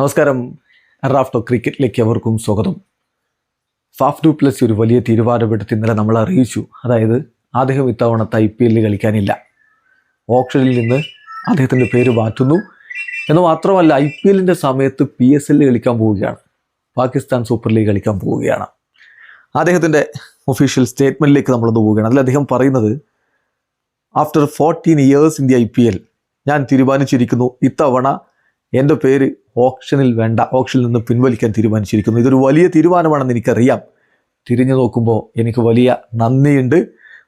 നമസ്കാരം. റാഫ്റ്റോ ക്രിക്കറ്റിലേക്ക് അവർക്കും സ്വാഗതം. ഫാഫ് ഡു പ്ലസ് ഒരു വലിയ തീരുമാനമെടുത്ത് ഇന്നലെ നമ്മൾ അറിയിച്ചു. അതായത് അദ്ദേഹം ഇത്തവണത്തെ ഐ പി എല്ലിൽ കളിക്കാനില്ല. ഓപ്ഷനിൽ നിന്ന് അദ്ദേഹത്തിന്റെ പേര് മാറ്റുന്നു. എന്ന് മാത്രമല്ല ഐ പി എല്ലിന്റെ സമയത്ത് പി എസ് എല്ലിൽ കളിക്കാൻ പോവുകയാണ്. പാകിസ്ഥാൻ സൂപ്പർ ലീഗ് കളിക്കാൻ പോവുകയാണ്. അദ്ദേഹത്തിന്റെ ഒഫീഷ്യൽ സ്റ്റേറ്റ്മെന്റിലേക്ക് നമ്മളൊന്ന് പോവുകയാണ്. അതിൽ അദ്ദേഹം പറയുന്നത് after fourteen years in the I P L ഞാൻ തീരുമാനിച്ചിരിക്കുന്നു ഇത്തവണ എന്റെ പേര് ഓപ്ഷനിൽ വേണ്ട ഓപ്ഷനിൽ നിന്ന് പിൻവലിക്കാൻ തീരുമാനിച്ചിരിക്കുന്നു. ഇതൊരു വലിയ തീരുമാനമാണെന്ന് എനിക്കറിയാം. തിരിഞ്ഞു നോക്കുമ്പോൾ എനിക്ക് വലിയ നന്ദിയുണ്ട്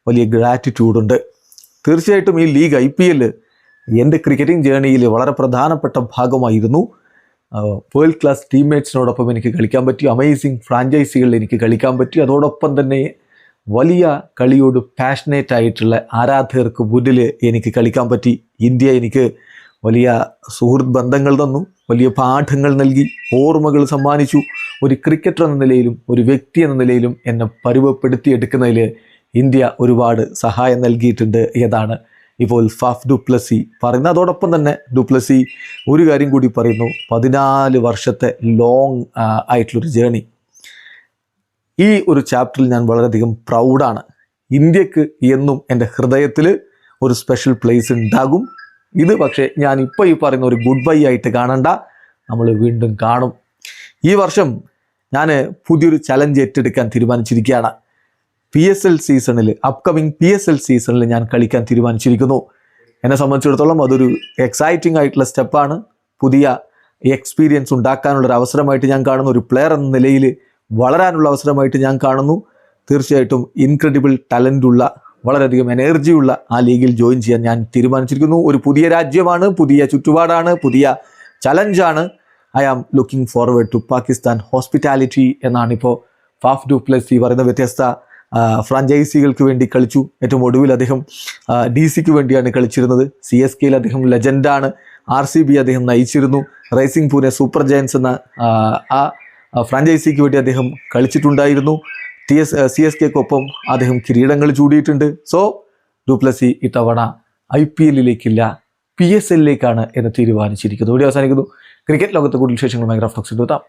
വലിയ ഗ്രാറ്റിറ്റ്യൂഡ് ഉണ്ട്. തീർച്ചയായിട്ടും ഈ ലീഗ് ഐ പി എൽ എന്റെ ക്രിക്കറ്റിംഗ് ജേണിയിൽ വളരെ പ്രധാനപ്പെട്ട ഭാഗമായിരുന്നു. വേൾഡ് ക്ലാസ് ടീംമേറ്റ്സിനോടൊപ്പം എനിക്ക് കളിക്കാൻ പറ്റി അമേസിങ് ഫ്രാഞ്ചൈസികളിൽ എനിക്ക് കളിക്കാൻ പറ്റി. അതോടൊപ്പം തന്നെ വലിയ കളിയോട് പാഷനേറ്റ് ആയിട്ടുള്ള ആരാധകർക്ക് മുന്നിൽ എനിക്ക് കളിക്കാൻ പറ്റി. ഇന്ത്യ എനിക്ക് വലിയ സുഹൃത്ത് ബന്ധങ്ങൾ തന്നു വലിയ പാഠങ്ങൾ നൽകി ഓർമ്മകൾ സമ്മാനിച്ചു. ഒരു ക്രിക്കറ്റർ എന്ന നിലയിലും ഒരു വ്യക്തി എന്ന നിലയിലും എന്നെ പരുവപ്പെടുത്തിയെടുക്കുന്നതിൽ ഇന്ത്യ ഒരുപാട് സഹായം നൽകിയിട്ടുണ്ട് എന്നതാണ് ഇപ്പോൾ ഫാഫ് ഡുപ്ലസി പറയുന്ന അതോടൊപ്പം തന്നെ ഡുപ്ലസി ഒരു കാര്യം കൂടി പറയുന്നു പതിനാല് വർഷത്തെ ലോങ് ആയിട്ടുള്ളൊരു ജേണി ഈ ഒരു ചാപ്റ്ററിൽ ഞാൻ വളരെയധികം പ്രൗഡാണ് ഇന്ത്യയ്ക്ക് എന്നും എന്റെ ഹൃദയത്തിൽ ഒരു സ്പെഷ്യൽ പ്ലേസ് ഉണ്ടാകും. ഇത് പക്ഷേ ഞാൻ ഇപ്പോൾ ഈ പറയുന്ന ഒരു ഗുഡ് ബൈ ആയിട്ട് കാണണ്ട. നമ്മൾ വീണ്ടും കാണും. ഈ വർഷം ഞാൻ പുതിയൊരു ചലഞ്ച് ഏറ്റെടുക്കാൻ തീരുമാനിച്ചിരിക്കുകയാണ്. പി എസ് എൽ സീസണിൽ അപ്കമിങ് പി എസ് എൽ സീസണിൽ ഞാൻ കളിക്കാൻ തീരുമാനിച്ചിരിക്കുന്നു. എന്നെ സംബന്ധിച്ചിടത്തോളം അതൊരു എക്സൈറ്റിംഗ് ആയിട്ടുള്ള സ്റ്റെപ്പാണ് പുതിയ എക്സ്പീരിയൻസ് ഉണ്ടാക്കാനുള്ള ഒരു അവസരമായിട്ട് ഞാൻ കാണുന്നു. ഒരു പ്ലെയർ എന്ന നിലയിൽ വളരാനുള്ള അവസരമായിട്ട് ഞാൻ കാണുന്നു. തീർച്ചയായിട്ടും ഇൻക്രെഡിബിൾ ടാലന്റ് ഉള്ള വളരെയധികം എനർജിയുള്ള ആ ലീഗിൽ ജോയിൻ ചെയ്യാൻ ഞാൻ തീരുമാനിച്ചിരിക്കുന്നു. ഒരു പുതിയ രാജ്യമാണ് പുതിയ ചുറ്റുപാടാണ് പുതിയ ചലഞ്ചാണ്. I am looking forward to Pakistan hospitality എന്നാണ് ഇപ്പോൾ ഫാഫ് ഡു പ്ലസ് ഈ പറയുന്ന വ്യത്യസ്ത ഫ്രാഞ്ചൈസികൾക്ക് വേണ്ടി കളിച്ചു. ഏറ്റവും ഒടുവിൽ അദ്ദേഹം ഡി സിക്ക് വേണ്ടിയാണ് കളിച്ചിരുന്നത്. സി എസ് കെയിൽ അദ്ദേഹം ലെജൻഡാണ് ആർ സി ബി അദ്ദേഹം നയിച്ചിരുന്നു. റൈസിംഗ് പൂനെ സൂപ്പർ ജയൻസ് എന്ന ആ ഫ്രാഞ്ചൈസിക്ക് വേണ്ടി അദ്ദേഹം കളിച്ചിട്ടുണ്ടായിരുന്നു. ടി എസ് സി എസ് കെക്കൊപ്പം അദ്ദേഹം കിരീടങ്ങൾ ചൂടിയിട്ടുണ്ട്. സോ ഡുപ്ലസി ഇത്തവണ ഐ പി എല്ലിലേക്കില്ല പി എസ് എല്ലിലേക്കാണ് എന്ന് തീരുമാനിച്ചിരിക്കുന്നത്. ഇവിടെ അവസാനിക്കുന്നു. ക്രിക്കറ്റ് ലോകത്തെ കൂടുതൽ വിശേഷങ്ങൾ ഭയങ്കര ടോക്സ് എത്താം.